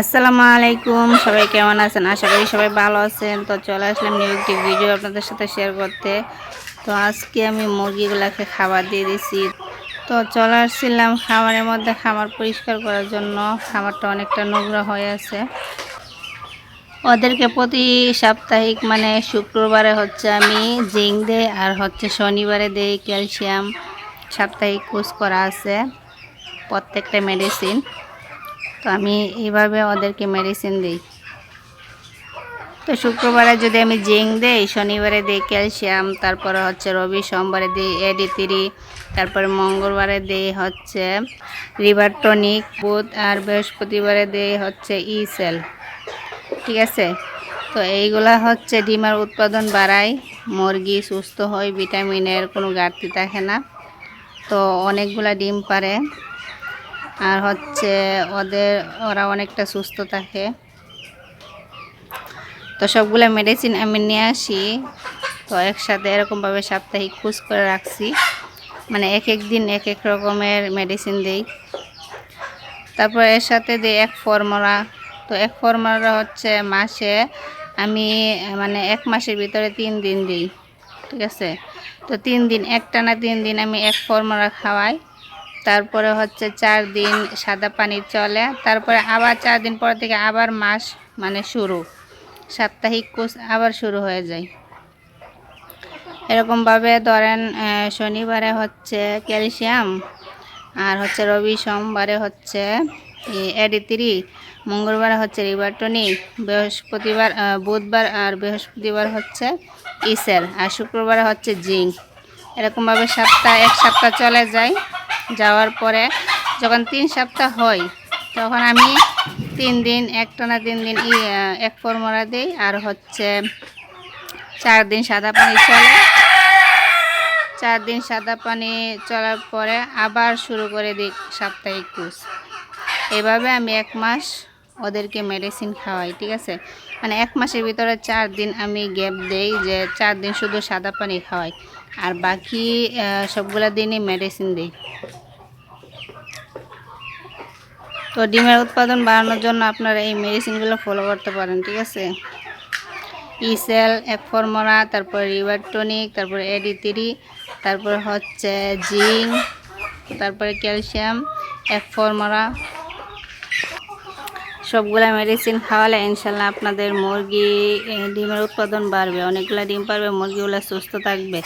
আসসালামু আলাইকুম। সবাই কেমন আছেন? আশা করি সবাই ভালো আছেন। তো চলে আসলাম নিউ একটি ভিডিও আপনাদের সাথে শেয়ার করতে। তো আজকে আমি মুরগিগুলোকে খাবার দিয়ে দিছি। তো চলে আসছিলাম খামারের মধ্যে খামার পরিষ্কার করার জন্য। খামারটা অনেকটা নোংরা হয়ে আছে। ওদেরকে প্রতি সাপ্তাহিক মানে শুক্রবারে হচ্ছে আমি জিঙ্ক দেই আর হচ্ছে শনিবারে দেই ক্যালসিয়াম সাপ্তাহিক কোর্স করা আছে। প্রত্যেকটা মেডিসিন তো আমি এইভাবে ওদেরকে মেডিসিন দিই। তো শুক্রবারে যদি আমি জিঙ্ক দেই, শনিবারে দিই ক্যালসিয়াম তারপরে হচ্ছে রবি, সোমবারে দিই এডি থ্রি তারপরে মঙ্গলবারে দিই হচ্ছে রিভার টনিক বুধ আর বৃহস্পতিবারে দিই হচ্ছে ই সেল ঠিক আছে? তো এইগুলা হচ্ছে ডিমের উৎপাদন বাড়ায়, মুরগি সুস্থ হয় ভিটামিনের কোনো ঘাটতি থাকে না। তো অনেকগুলা ডিম পারে। আর হচ্ছে ওদের, ওরা অনেকটা সুস্থ থাকে। তো সবগুলো মেডিসিন আমি নিয়ে আসি। তো একসাথে এরকমভাবে সাপ্তাহিক খুঁজ করে রাখছি। মানে এক এক দিন এক এক রকমের মেডিসিন দিই। তারপর এর সাথে দিই এক ফর্মুলা তো এক ফর্মুলা হচ্ছে মাসে আমি মানে এক মাসের ভিতরে তিন দিন দিই। ঠিক আছে? তো তিন দিন, একটানা তিন দিন আমি এক ফর্মুলা খাওয়াই। তারপরে হচ্ছে চার দিন সাদা পানি চলে, তারপরে আবার চার দিন পর থেকে আবার মাস মানে শুরু, সাপ্তাহিক কোর্স আবার শুরু হয়ে যায়। এরকমভাবে ধরেন শনিবারে হচ্ছে ক্যালসিয়াম, আর হচ্ছে রবি সোমবারে হচ্ছে এডিত্রি মঙ্গলবার হচ্ছে রিবারটনি বৃহস্পতিবার বুধবার আর বৃহস্পতিবার হচ্ছে ইসেল, আর শুক্রবারে হচ্ছে জিঙ্ক। এরকমভাবে সপ্তাহ এক সপ্তাহ চলে যায়। যাওয়ার পরে যখন তিন সপ্তাহ হয়, তখন আমি তিন দিন একটানা তিন দিন এক ফর্মরা দিই আর হচ্ছে চার দিন সাদা পানি চলে। চার দিন সাদা পানি চলার পরে আবার শুরু করে দিই সাপ্তাহিক কোর্স এভাবে আমি এক মাস ওদেরকে মেডিসিন খাওয়াই, ঠিক আছে? মানে এক মাসের ভিতরে চার দিন আমি গ্যাপ দেই যে চার দিন শুধু সাদা পানি খাওয়াই, আর বাকি সবগুলো দিনই মেডিসিন দিই। তো ডিমের উৎপাদন বাড়ানোর জন্য আপনারা এই মেডিসিনগুলো ফলো করতে পারেন, ঠিক আছে? ইসেল এক ফর্মরা তারপরে রিভার টনিক তারপর এডি থ্রি তারপরে হচ্ছে জিঙ্ক তারপরে ক্যালসিয়াম এক ফর্মরা সবগুলা মেডিসিন খাওয়ালে ইনশাল্লাহ আপনাদের মুরগি ডিমের উৎপাদন বাড়বে অনেকগুলো ডিম পারবে, মুরগিগুলো সুস্থ থাকবে।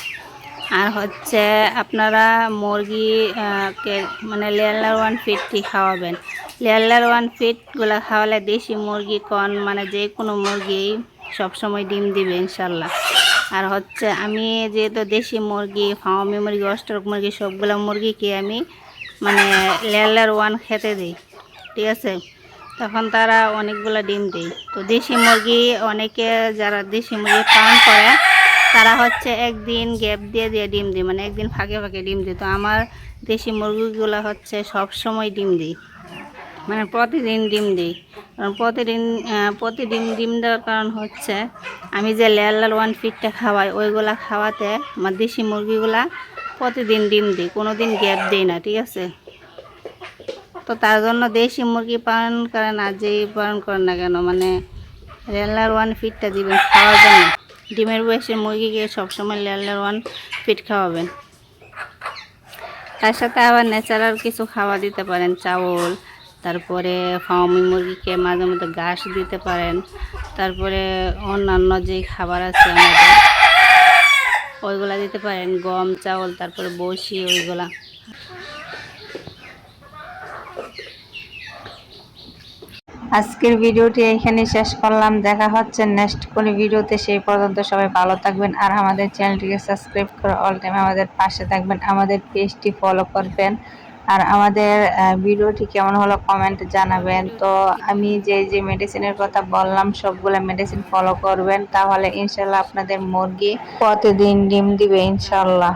আর হচ্ছে আপনারা মুরগি কে মানে লেয়ার ওয়ান ফিটটি খাওয়াবেন। লেয়ার ওয়ান ফিটগুলো খাওয়ালে দেশি মুরগি, কন মানে যে কোনো মুরগি সবসময় ডিম দিবে ইনশাল্লাহ। আর হচ্ছে আমি যেহেতু দেশি মুরগি ফাওয়ামি মুরগি অস্ট্রক মুরগি, সবগুলো মুরগিকে আমি মানে লেয়ার ওয়ান খেতে দিই, ঠিক আছে? তখন তারা অনেকগুলো ডিম দেয়। তো দেশি মুরগি, অনেকে যারা দেশি মুরগি পালন করে, তারা হচ্ছে একদিন গ্যাপ দিয়ে দিয়ে ডিম দিই মানে একদিন ফাঁকে ফাঁকে ডিম দিই তো আমার দেশি মুরগিগুলো হচ্ছে সব সময় ডিম দিই মানে প্রতিদিন ডিম দিই কারণ প্রতিদিন প্রতিদিন ডিম দেওয়ার কারণ হচ্ছে, আমি যে লেয়ার লাল ওয়ান ফিটটা খাওয়াই, ওইগুলা খাওয়াতে আমার দেশি মুরগিগুলা প্রতিদিন ডিম দিই কোনো দিন গ্যাপ দিই না, ঠিক আছে? তো তার জন্য দেশি মুরগি পালন করেন আর যেই পালন করেন না কেন? মানে রেলার ওয়ান ফিটটা দিবেন খাওয়ার জন্য। ডিমের বয়সের মুরগিকে সবসময় লেয়ার ওয়ান ফিট খাওয়াবেন। তার সাথে আবার ন্যাচারাল কিছু খাওয়া দিতে পারেন, চাউল, তারপরে ফার্মি মুরগিকে মাঝে মধ্যে ঘাস দিতে পারেন, তারপরে অন্যান্য যে খাবার আছে আমাদের, ওইগুলা দিতে পারেন, গম, চাউল, তারপরে বসি ওইগুলা। আজকের ভিডিওটি এখানে শেষ করলাম। দেখা হচ্ছে নেক্সট কোনো ভিডিওতে। সেই পর্যন্ত সবাই ভালো থাকবেন আর আমাদের চ্যানেলটিকে সাবস্ক্রাইব করে অল টাইম আমাদের পাশে থাকবেন। আমাদের পেজটি ফলো করবেন। আর আমাদের ভিডিওটি কেমন হলো কমেন্ট জানাবেন। তো আমি যে যে মেডিসিনের কথা বললাম, সবগুলো মেডিসিন ফলো করবেন। তাহলে ইনশাল্লাহ আপনাদের মুরগি প্রতিদিন ডিম দিবে ইনশাল্লাহ